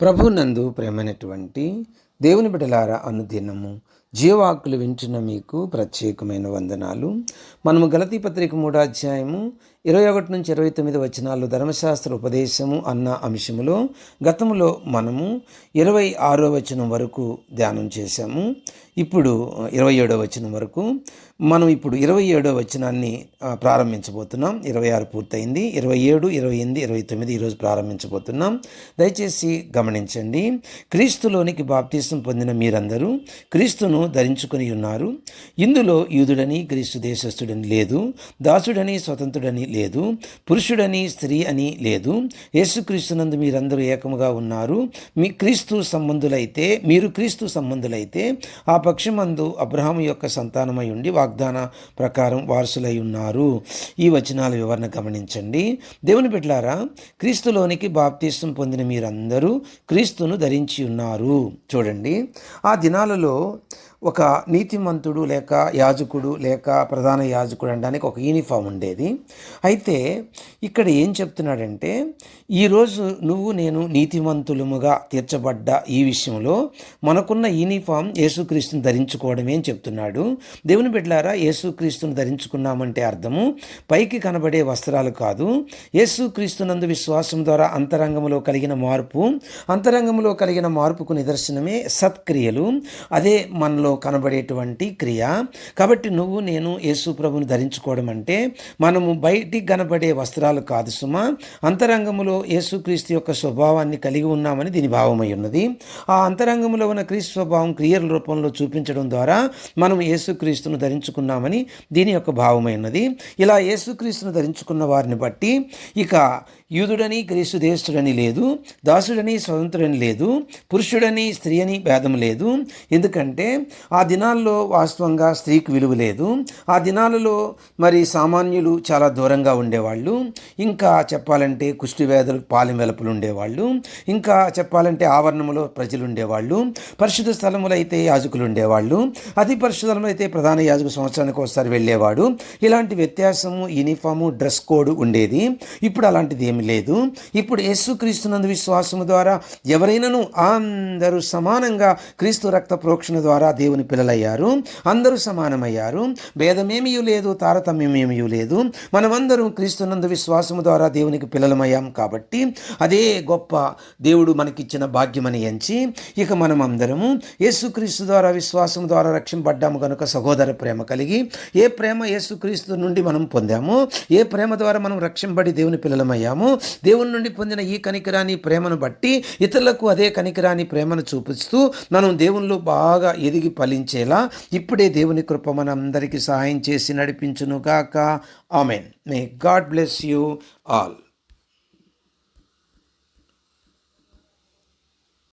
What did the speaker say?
ప్రభునందు ప్రేమైనటువంటి దేవుని బిడలారా అనుదినము జీవాకులు వింటున్న మీకు ప్రత్యేకమైన వందనాలు. మనము గలతీ పత్రిక మూడో అధ్యాయము ఇరవై ఒకటి నుంచి ఇరవై తొమ్మిది వచనాలు ధర్మశాస్త్ర ఉపదేశము అన్న అంశములో గతంలో మనము ఇరవై ఆరో వచనం వరకు ధ్యానం చేశాము. ఇప్పుడు ఇరవై ఏడో వచనం వరకు మనం ఇప్పుడు ఇరవై ఏడో వచనాన్ని ప్రారంభించబోతున్నాం. ఇరవై ఆరు పూర్తయింది. ఇరవై ఏడు ఇరవై ఎనిమిది ఇరవై తొమ్మిది ఈరోజు ప్రారంభించబోతున్నాం. దయచేసి గమనించండి. క్రీస్తులోనికి బాప్తీసం పొందిన మీరందరూ క్రీస్తును ధరించుకొని ఉన్నారు. ఇందులో యూదుడని క్రీస్తు దేశస్థుడని లేదు. దాసుడని స్వతంత్రుడని లేదు. పురుషుడని స్త్రీ అని లేదు. యేసుక్రీస్తునందు మీరందరూ ఏకముగా ఉన్నారు. మీ క్రీస్తు సంబంధులైతే మీరు క్రీస్తు సంబంధులైతే ఆ పక్షమందు అబ్రహాము యొక్క సంతానమై ఉండి వాగ్దాన ప్రకారం వారసులై ఉన్నారు. ఈ వచనాల వివరణ గమనించండి. దేవుని బిడ్డలారా క్రీస్తులోనికి బాప్తీసం పొందిన మీరందరూ క్రీస్తును ధరించి ఉన్నారు. చూడండి. ఆ దినాలలో ఒక నీతిమంతుడు లేక యాజకుడు లేక ప్రధాన యాజకుడు అనడానికి ఒక యూనిఫామ్ ఉండేది. అయితే ఇక్కడ ఏం చెప్తున్నాడంటే ఈరోజు నువ్వు నేను నీతిమంతులముగా తీర్చబడ్డ ఈ విషయంలో మనకున్న యూనిఫామ్ యేసుక్రీస్తుని ధరించుకోవడమే అని చెప్తున్నాడు. దేవుని బిడ్డలారా యేసుక్రీస్తుని ధరించుకున్నామంటే అర్థము పైకి కనబడే వస్త్రాలు కాదు. యేసుక్రీస్తునందు విశ్వాసం ద్వారా అంతరంగంలో కలిగిన మార్పు అంతరంగంలో కలిగిన మార్పుకు నిదర్శనమే సత్క్రియలు. అదే మనలో కనబడేటువంటి క్రియ. కాబట్టి నువ్వు నేను యేసు ప్రభుని ధరించుకోవడం అంటే మనము బయటికి కనబడే వస్త్రాలు కాదు సుమా. అంతరంగములో యేసుక్రీస్తు యొక్క స్వభావాన్ని కలిగి ఉన్నామని దీని భావమై ఉన్నది. ఆ అంతరంగంలో ఉన్న క్రీస్తు స్వభావం క్రియల రూపంలో చూపించడం ద్వారా మనం యేసుక్రీస్తును ధరించుకున్నామని దీని యొక్క భావమై ఉన్నది. ఇలా యేసుక్రీస్తును ధరించుకున్న వారిని బట్టి ఇక యూదుడని క్రీస్తు దేశుడని లేదు దాసుడని స్వతంత్రుడని లేదు పురుషుడని స్త్రీ అని భేదం లేదు. ఎందుకంటే ఆ దినాల్లో వాస్తవంగా స్త్రీకి విలువ లేదు. ఆ దినాలలో మరి సామాన్యులు చాలా దూరంగా ఉండేవాళ్ళు. ఇంకా చెప్పాలంటే కుష్టి వ్యాధులు పాలెం వెలుపులు ఉండేవాళ్ళు. ఇంకా చెప్పాలంటే ఆవరణములో ప్రజలు ఉండేవాళ్ళు. పరిశుద్ధ స్థలములు అయితే యాజకులు ఉండేవాళ్ళు. అతి పరిశుద్ధములు అయితే ప్రధాన యాజకు సంవత్సరానికి ఒకసారి వెళ్ళేవాడు. ఇలాంటి వ్యత్యాసము యూనిఫాము డ్రెస్ కోడ్ ఉండేది. ఇప్పుడు అలాంటిది ఏమి లేదు. ఇప్పుడు యేసుక్రీస్తునందు విశ్వాసము ద్వారా ఎవరైనాను అందరూ సమానంగా క్రీస్తు రక్త ప్రోక్షణ ద్వారా దేవుని పిల్లలయ్యారు. అందరూ సమానమయ్యారు. భేదమేమీ లేదు తారతమ్యమేమీ లేదు. మనమందరం క్రీస్తునందు విశ్వాసము ద్వారా దేవునికి పిల్లలమయ్యాం కాబట్టి అదే గొప్ప దేవుడు మనకిచ్చిన భాగ్యమని ఎంచి ఇక మనం అందరము యేసుక్రీస్తు ద్వారా విశ్వాసం ద్వారా రక్షింపడ్డాము కనుక సహోదర ప్రేమ కలిగి ఏ ప్రేమ యేసుక్రీస్తు నుండి మనం పొందాము? ఏ ప్రేమ ద్వారా మనం రక్షింపడి దేవుని పిల్లలమయ్యాము? దేవుని నుండి పొందిన ఈ కనికరాని ప్రేమను బట్టి ఇతరులకు అదే కనికరాని ప్రేమను చూపిస్తూ మనం దేవునిలో బాగా ఎదిగి ఫలించేలా ఇప్పుడే దేవుని కృప మనందరికీ సహాయం చేసి నడిపించునుగాక. Amen. May God bless you all